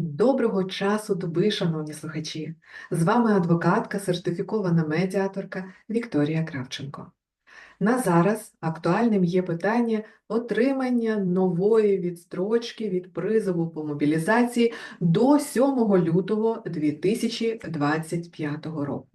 Доброго часу доби, шановні слухачі! З вами адвокатка, сертифікована медіаторка Вікторія Кравченко. На зараз актуальним є питання отримання нової відстрочки від призову по мобілізації до 7 лютого 2025 року.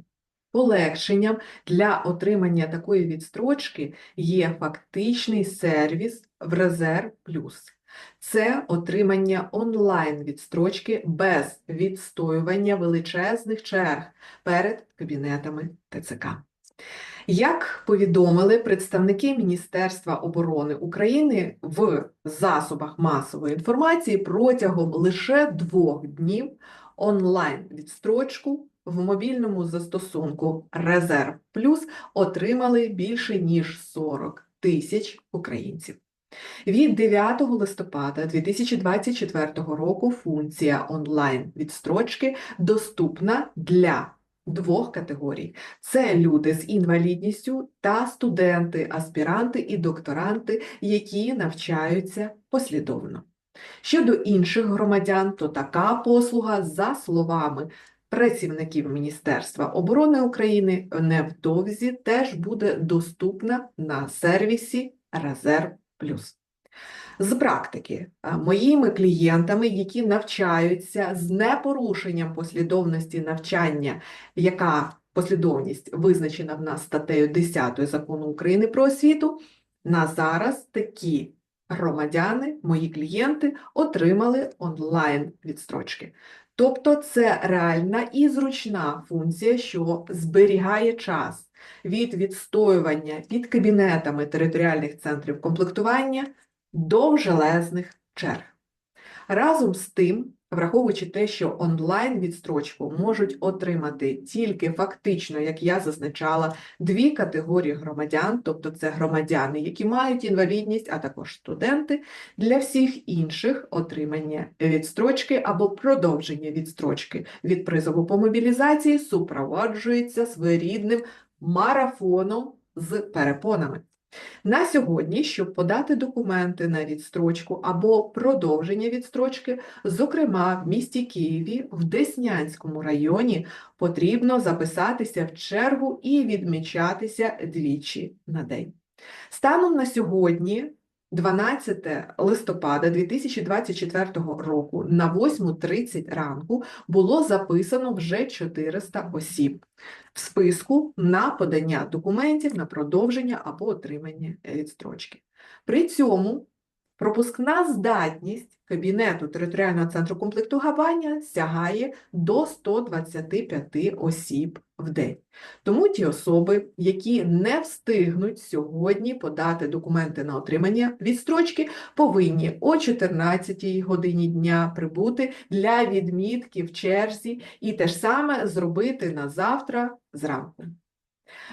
Полегшенням для отримання такої відстрочки є фактичний сервіс в Резерв Плюс. Це отримання онлайн відстрочки без відстоювання величезних черг перед кабінетами ТЦК. Як повідомили представники Міністерства оборони України в засобах масової інформації протягом лише двох днів онлайн відстрочку в мобільному застосунку Резерв Плюс отримали більше ніж 40 тисяч українців. Від 9 листопада 2024 року функція онлайн-відстрочки доступна для двох категорій: це люди з інвалідністю та студенти, аспіранти і докторанти, які навчаються послідовно. Щодо інших громадян, то така послуга, за словами працівників Міністерства оборони України, невдовзі теж буде доступна на сервісі Резерв Плюс. З практики, моїми клієнтами, які навчаються з непорушенням послідовності навчання, яка послідовність визначена в нас статтею 10 Закону України про освіту, на зараз такі громадяни, мої клієнти, отримали онлайн відстрочки. Тобто це реальна і зручна функція, що зберігає час від відстоювання під кабінетами територіальних центрів комплектування до железних черг. Разом з тим, враховуючи те, що онлайн-відстрочку можуть отримати тільки фактично, як я зазначала, дві категорії громадян, тобто це громадяни, які мають інвалідність, а також студенти, для всіх інших отримання відстрочки або продовження відстрочки від призову по мобілізації супроводжується своєрідним марафоном з перепонами. На сьогодні, щоб подати документи на відстрочку або продовження відстрочки, зокрема в місті Києві, в Деснянському районі, потрібно записатися в чергу і відмічатися двічі на день. Станом на сьогодні, 12 листопада 2024 року, на 8.30 ранку було записано вже 400 осіб в списку на подання документів на продовження або отримання відстрочки. При цьому пропускна здатність Кабінету територіального центру комплектування сягає до 125 осіб в день. Тому ті особи, які не встигнуть сьогодні подати документи на отримання відстрочки, повинні о 14 годині дня прибути для відмітки в черзі і те ж саме зробити на завтра зранку.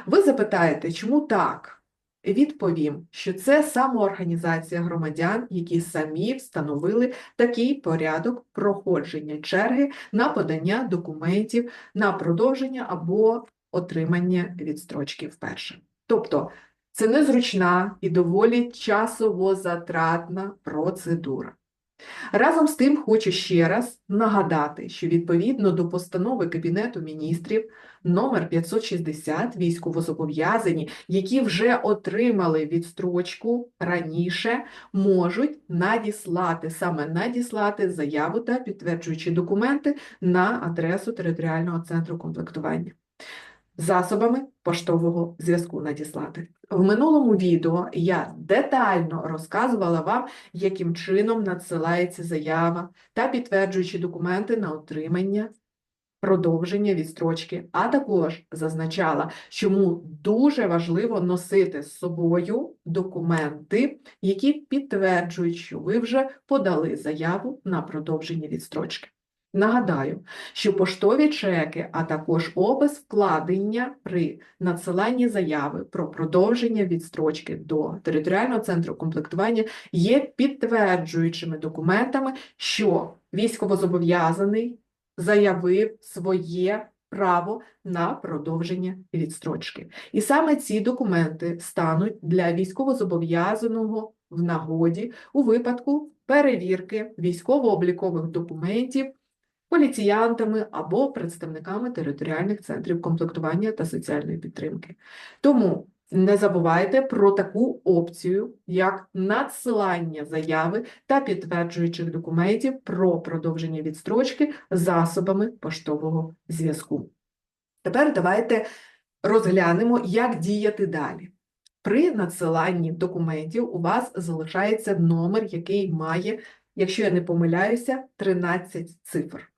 Ви запитаєте, чому так? Відповім, що це самоорганізація громадян, які самі встановили такий порядок проходження черги на подання документів на продовження або отримання відстрочки вперше. Тобто це незручна і доволі часово затратна процедура. Разом з тим хочу ще раз нагадати, що відповідно до постанови Кабінету міністрів номер 560 військовозобов'язані, які вже отримали відстрочку раніше, можуть надіслати, саме надіслати заяву та підтверджуючі документи на адресу територіального центру комплектування. Засобами поштового зв'язку надіслати. В минулому відео я детально розказувала вам, яким чином надсилається заява та підтверджуючі документи на отримання продовження відстрочки, а також зазначала, чому дуже важливо носити з собою документи, які підтверджують, що ви вже подали заяву на продовження відстрочки. Нагадаю, що поштові чеки, а також опис вкладення при надсиланні заяви про продовження відстрочки до територіального центру комплектування є підтверджуючими документами, що військовозобов'язаний заявив своє право на продовження відстрочки. І саме ці документи стануть для військовозобов'язаного в нагоді у випадку перевірки військово-облікових документів поліціянтами або представниками територіальних центрів комплектування та соціальної підтримки. Тому не забувайте про таку опцію, як надсилання заяви та підтверджуючих документів про продовження відстрочки засобами поштового зв'язку. Тепер давайте розглянемо, як діяти далі. При надсиланні документів у вас залишається номер, який має, якщо я не помиляюся, 13 цифр.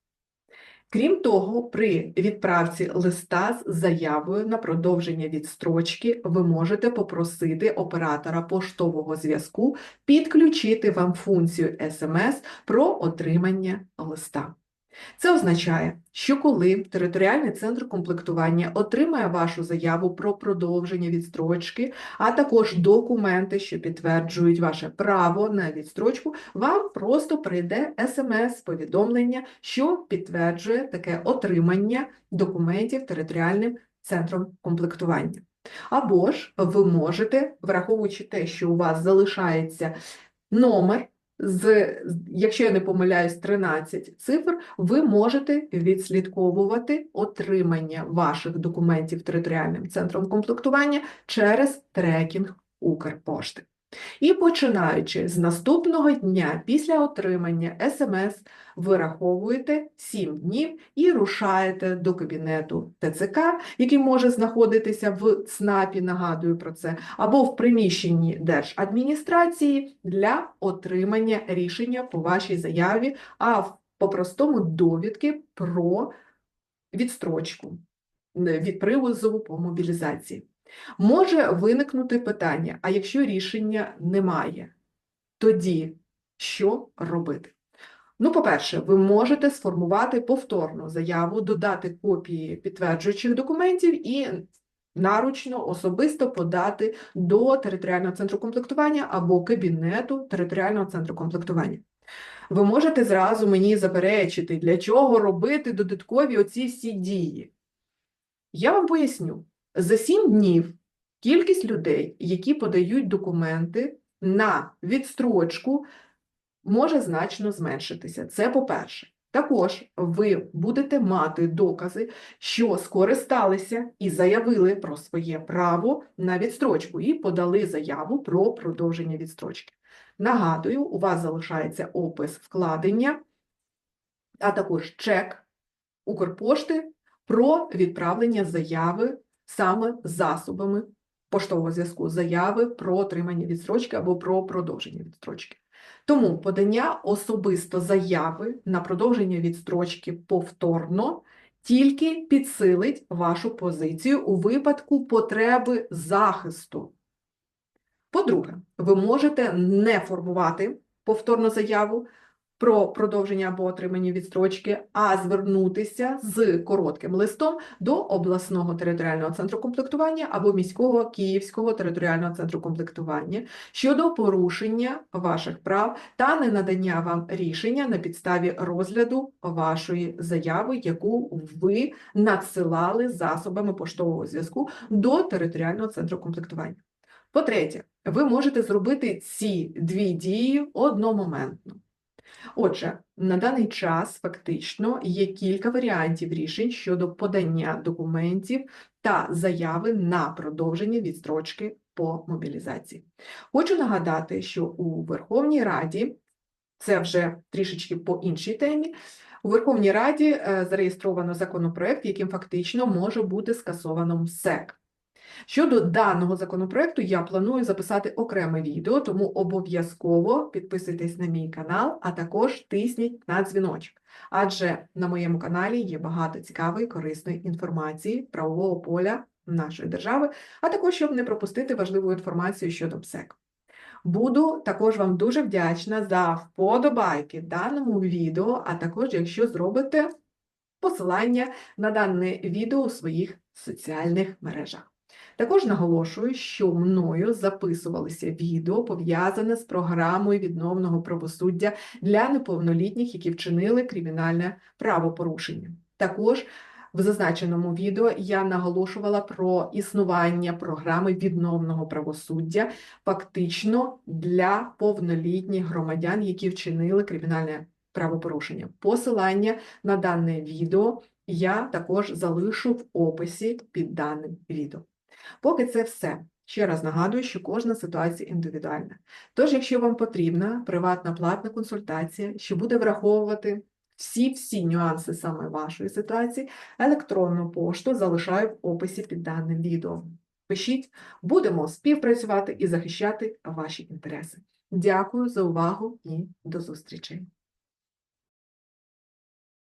Крім того, при відправці листа з заявою на продовження відстрочки ви можете попросити оператора поштового зв'язку підключити вам функцію SMS про отримання листа. Це означає, що коли територіальний центр комплектування отримає вашу заяву про продовження відстрочки, а також документи, що підтверджують ваше право на відстрочку, вам просто прийде смс-повідомлення, що підтверджує таке отримання документів територіальним центром комплектування. Або ж ви можете, враховуючи те, що у вас залишається номер з, якщо я не помиляюсь, 13 цифр, ви можете відслідковувати отримання ваших документів територіальним центром комплектування через трекінг Укрпошти. І починаючи з наступного дня після отримання СМС, ви раховуєте 7 днів і рушаєте до кабінету ТЦК, який може знаходитися в ЦНАПі, нагадую про це, або в приміщенні держадміністрації для отримання рішення по вашій заяві, а по-простому довідки про відстрочку від привозу по мобілізації. Може виникнути питання: а якщо рішення немає, тоді що робити? Ну, по-перше, ви можете сформувати повторну заяву, додати копії підтверджуючих документів і наручно особисто подати до територіального центру комплектування або кабінету територіального центру комплектування. Ви можете зразу мені заперечити, для чого робити додаткові оці всі дії. Я вам поясню. За сім днів кількість людей, які подають документи на відстрочку, може значно зменшитися. Це по-перше. Також ви будете мати докази, що скористалися і заявили про своє право на відстрочку і подали заяву про продовження відстрочки. Нагадую, у вас залишається опис вкладення, а також чек Укрпошти про відправлення заяви саме засобами поштового зв'язку заяви про отримання відстрочки або про продовження відстрочки. Тому подання особисто заяви на продовження відстрочки повторно тільки підсилить вашу позицію у випадку потреби захисту. По-друге, ви можете не формувати повторну заяву, про продовження або отримання відстрочки, а звернутися з коротким листом до обласного територіального центру комплектування або міського Київського територіального центру комплектування щодо порушення ваших прав та ненадання вам рішення на підставі розгляду вашої заяви, яку ви надсилали засобами поштового зв'язку до територіального центру комплектування. По-третє, ви можете зробити ці дві дії одномоментно. Отже, на даний час фактично є кілька варіантів рішень щодо подання документів та заяви на продовження відстрочки по мобілізації. Хочу нагадати, що у Верховній Раді, це вже трішечки по іншій темі, у Верховній Раді е, зареєстровано законопроект, яким фактично може бути скасовано МСЕК. Щодо даного законопроекту, я планую записати окреме відео, тому обов'язково підписуйтесь на мій канал, а також тисніть на дзвіночок. Адже на моєму каналі є багато цікавої, корисної інформації правового поля нашої держави, а також щоб не пропустити важливу інформацію щодо ПСЕК. Буду також вам дуже вдячна за вподобайки даному відео, а також якщо зробите посилання на дане відео у своїх соціальних мережах. Також наголошую, що мною записувалися відео, пов'язане з програмою відновного правосуддя для неповнолітніх, які вчинили кримінальне правопорушення. Також в зазначеному відео я наголошувала про існування програми відновного правосуддя фактично для повнолітніх громадян, які вчинили кримінальне правопорушення. Посилання на дане відео я також залишу в описі під даним відео. Поки це все. Ще раз нагадую, що кожна ситуація індивідуальна. Тож, якщо вам потрібна приватна платна консультація, що буде враховувати всі-всі нюанси саме вашої ситуації, електронну пошту залишаю в описі під даним відео. Пишіть, будемо співпрацювати і захищати ваші інтереси. Дякую за увагу і до зустрічі!